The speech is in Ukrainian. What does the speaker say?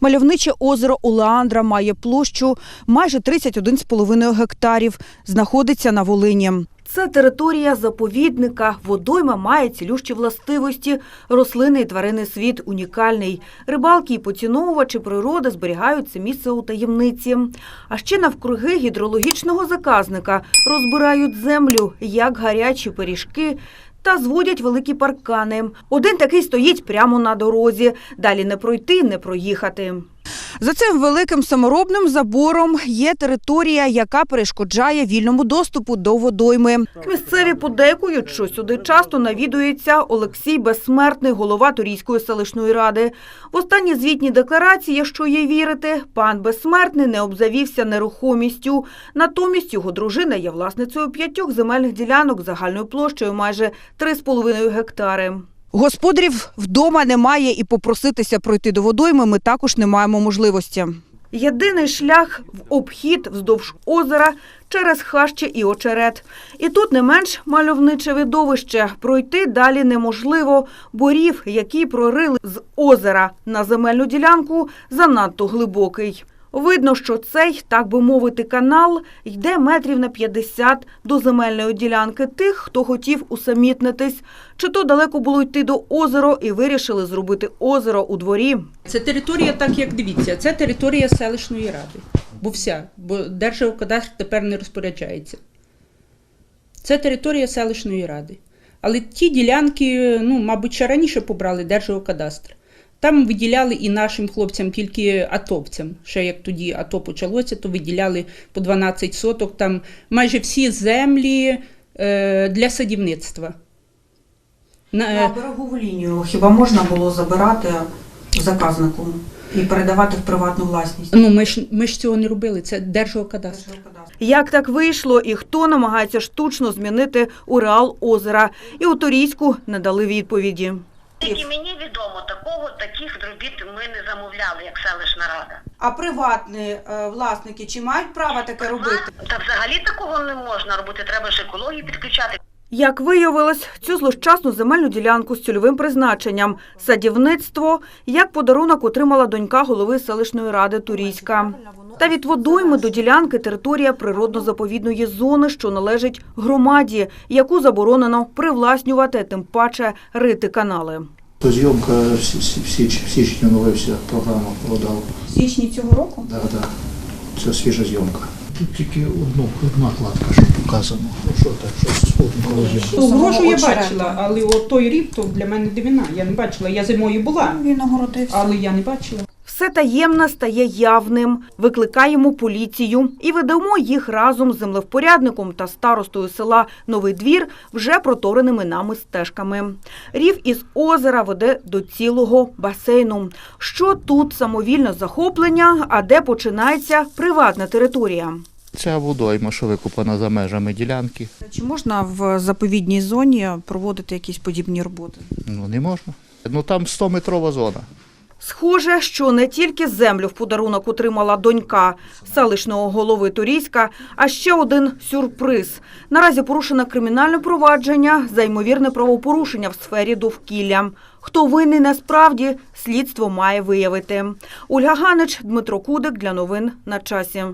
Мальовниче озеро Улеандра має площу майже 31,5 гектарів. Знаходиться на Волині. Це територія заповідника. Водойма має цілющі властивості. Рослинний і тваринний світ унікальний. Рибалки і поціновувачі природи зберігають це місце у таємниці. А ще навкруги гідрологічного заказника розбирають землю, як гарячі пиріжки. Та зводять великі паркани. Один такий стоїть прямо на дорозі. Далі не пройти, не проїхати. За цим великим саморобним забором є територія, яка перешкоджає вільному доступу до водойми. Місцеві подейкують, що сюди часто навідується Олексій Безсмертний, голова Турійської селищної ради. В останній звітній декларації, якщо їй вірити, пан Безсмертний не обзавівся нерухомістю. Натомість його дружина є власницею п'ятьох земельних ділянок загальною площею майже 3,5 гектари. Господарів вдома немає і попроситися пройти до водойми ми також не маємо можливості. Єдиний шлях в обхід вздовж озера через хащі і очерет. І тут не менш мальовниче видовище. Пройти далі неможливо, бо рів, який прорили з озера на земельну ділянку, занадто глибокий. Видно, що цей, так би мовити, канал йде метрів на 50 до земельної ділянки тих, хто хотів усамітнитись. Чи то далеко було йти до озера і вирішили зробити озеро у дворі. Це територія, так як дивіться, це територія селищної ради. Бо вся, бо Держгеокадастр тепер не розпоряджається. Це територія селищної ради. Але ті ділянки, ну, мабуть, ще раніше побрали Держгеокадастр. Там виділяли і нашим хлопцям, тільки атовцям. Ще як тоді АТО почалося, то виділяли по 12 соток. Там майже всі землі е, для садівництва. На, е, берегову лінію хіба можна було забирати заказнику і передавати в приватну власність? ну, ми, ж, ми ж цього не робили, це Держгеокадастр. Як так вийшло і хто намагається штучно змінити уреал озера? І у Торійську не дали відповіді. Тільки мені відомо, такого таких робіт ми не замовляли, як селищна рада. А приватні е, власники чи мають право таке робити? Та взагалі такого не можна робити. Треба ж екологію підключати. Як виявилось, цю злощасну земельну ділянку з цільовим призначенням садівництво як подарунок отримала донька голови селищної ради Турійська. Та від водойми до ділянки територія природно-заповідної зони, що належить громаді, яку заборонено привласнювати, тим паче рити канали. То зйомка в сі- сі- в січ- в січні оновився програма продав. В січні цього року Да, да. Це свіжа зйомка. Тут тільки одну, одна кладка, що показано. Ну що так, що одного. Ну, грошу я бачила, але от той рік то для мене дивина. Я не бачила. Я зимою була, Він огородився. але я не бачила. Все таємне стає явним. Викликаємо поліцію і ведемо їх разом з землевпорядником та старостою села Новий Двір вже протореними нами стежками. Рів із озера веде до цілого басейну. Що тут самовільне захоплення, а де починається приватна територія? Ця водойма, що викопана за межами ділянки, Чи можна в заповідній зоні проводити якісь подібні роботи? ну не можна. Ну там 100-метрова зона. Схоже, що не тільки землю в подарунок отримала донька селищного голови Турійська, а ще один сюрприз. Наразі порушено кримінальне провадження за ймовірне правопорушення в сфері довкілля. Хто винний насправді, слідство має виявити. Ольга Ганич, Дмитро Кудик для новин на часі.